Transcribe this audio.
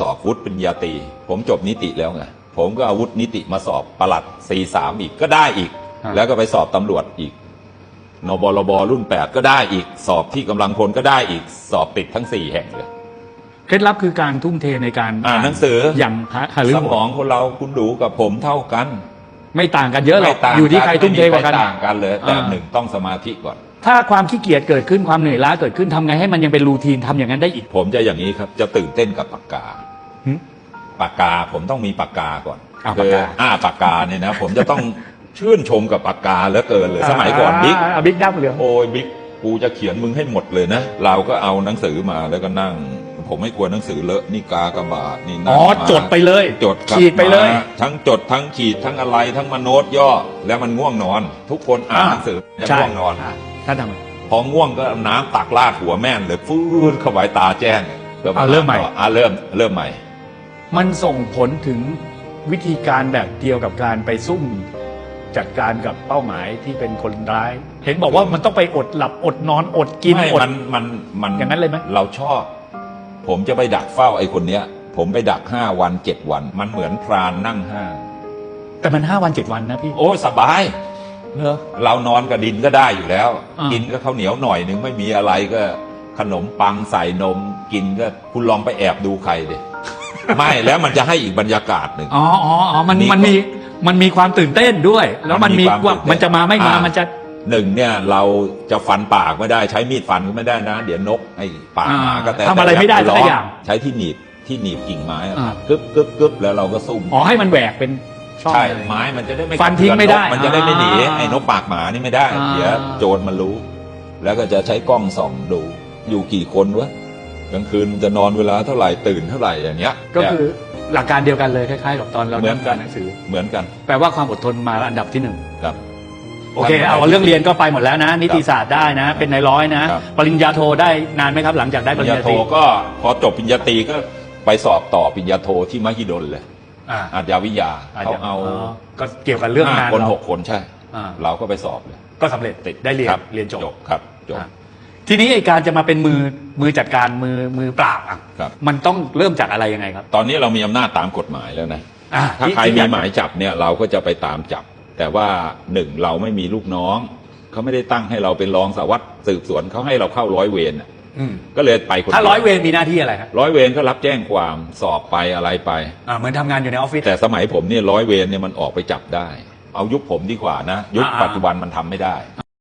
สอบวุฒิปริญญาตรีผมจบนิติแล้วไงผมก็เอาวุฒินิติมาสอบประหลัด43อีกก็ได้อีกฮะแล้วก็ไปสอบตำรวจอีกนบลบรุ่น 8 ก็ได้อีก สอบที่กำลังพลก็ได้อีกสอบติดทั้ง 4 แห่งเลยเคล็ดลับคือการทุ่มเทในการอ่านหนังสืออย่างฮะฮาริสโหมองคนเราคุณดูกับผมเท่ากัน ไม่ต่างกันเยอะหรอกไม่ต่างอยู่ที่ใครทุ่มเทกว่ากันไม่ต่างกันเลยแต่อ่าหนึ่งต้องสมาธิก่อน ถ้าความขี้เกียจเกิดขึ้นความเหนื่อยล้าเกิดขึ้นทำไงให้มันยังเป็นรูทีนทำอย่างนั้นได้อีก ผมจะอย่างนี้ครับ จะตื่นเต้นกับปากกาหึปากกาผมต้องมีปากกาก่อนอ่าปากกาคืออ่าปากกาเนี่ยนะ ผมจะต้องชื่นชมกับปากกาเหลือเกินเลย สมัยก่อนบิ๊กาบิ๊กดั้มเหลือง โอ้ยบิ๊กกูจะเขียนมึงให้หมดเลยนะ เราก็เอาหนังสือมาแล้วก็นั่ง ผมไม่กลัวหนังสือเลอะนี่กากบาทนี่นั่อ๋งอมาจดไปเลยจดครับขีดไปเลย มาทั้งจดทั้งขีดทั้งอะไรทั้งมาโน้ตย่อแล้วมันง่วงนอน ทุกคนอ่านอ่าหนังสือจะใช่ง่วงนอนา ถ้าทำไงพอง่วงก็เอาน้ำตักลาดหัวแม่นเลยฟื้นเข้าไปตาแจ้งแล้วเอาเริ่มใหม่ ต่อ่าเริ่มเริ่มใหม่ มันส่งผลถึงวิธีการแบบเดียวกับการไปซุ่มจัดการกับเป้าหมายที่เป็นคนร้าย เห็นบอกว่ามันต้องไปอดหลับอดนอนอดกินไม่อด มันมันมันอย่างนั้นเลยไหม เราชอบ ผมจะไปดักเฝ้าไอ้คนเนี้ย ผมไปดักห้าวันเจ็ดวัน มันเหมือนพรานนั่งห้างแต่มันห้าวันเจ็ดวันนะพี่ โอ้ยสบาย เหรอ เรานอนกับดินก็ได้อยู่แล้ว อ่ากิ กินก็ข้าวเหนียวหน่อยหนึ่งไม่มีอะไรก็ขนมปังใส่นม กินก็คุณลองไปแอบดูใครเด็ไม่แล้วมันจะให้อีกบรรยากาศหนึ่ง อ๋ออ๋ออ๋อมันนี่มันมีมันมีความตื่นเต้นด้วย แล้วมันมีมันมีความว่าตื่นเต้นมันจะมาไม่มาอ่ามั มันจะ หนึ่งเนี่ยเราจะฟันปากไม่ได้ใช้มีดฟันก็ไม่ได้นะ เดี๋ยวนกไอ้ปากหมาก็แต่ทำอะไรไม่ได้สักอย่าง ใช้ที่หนีบที่หนีบกิ่งไม้อะอ่า กึบกึบกึบแล้วเราก็ซุ่ม อ๋อให้มันแหวกเป็น ช่องใช่อะไร ไม้มันจะได้ไม่ฟันทิ้งไม่ได้นกมันจะได้ไม่หนีอ่าไอ้นกปากหมานี่ไม่ได้อ่า เดี๋ยวโจรมันรู้ แล้วก็จะใช้กล้องส่องดูอยู่กี่คนวะกลางคืนมันจะนอนเวลาเท่าไหร่ตื่นเท่าไหร่อย่างเงี้ยก็คือหลักการเดียวกันเลยคล้ายๆกับตอนเราเหมือนกันทำหนังสือ เหมือนกันแปลว่าความอดทนมาอันดับที่หนึ่งครับ โอเคเอาเรื่องเรียนก็ไปหมดแล้วนะ นิติศาสตร์ได้นะ เป็นนายร้อยนะ ครับ ปริญญาโทได้นานไหมครับ หลังจากได้ปปริริญญญาญาโทตรีก็พอจบปริญญาตรีก็ไปสอบต่อปริญญาโทที่มหิดลเลย อ่า อาญาวิทยาอาจเขาจะเอาก็เกี่ยวกับเรื่องงานห้าคนเราหกคนใช่ อ่าเราก็ไปสอบเลยก็สำเร็จได้เรียนครับเรียนจบครับจบ อะทีนี้ไอการจะมาเป็นมือมือจัดการมือมือปราบอะครับ มันต้องเริ่มจากอะไรยังไงครับ ตอนนี้เรามีอำนาจตามกฎหมายแล้วนะ อะถ้าที่ใครที่อมียากหมายจับเนี่ยเราก็จะไปตามจับ แต่ว่าหนึ่งเราไม่มีลูกน้อง เขาไม่ได้ตั้งให้เราเป็นรองสารวัตรสืบสวนเขาให้เราเข้าร้อยเวรน่ะอืม ก็เลยไปคนถ้าดีวร้อยเวรมีหน้าที่อะไรครับร้อยเวรก็รับแจ้งความสอบไปอะไรไปอ่าเหมือนทำงานอยู่ในออฟฟิศแต่สมัยผมเนี่ยร้อยเวรเนี่ยมันออกไปจับได้ เอายุคผมดีกว่านะ ยุคอ่าปัจจุบันมันทำไม่ได้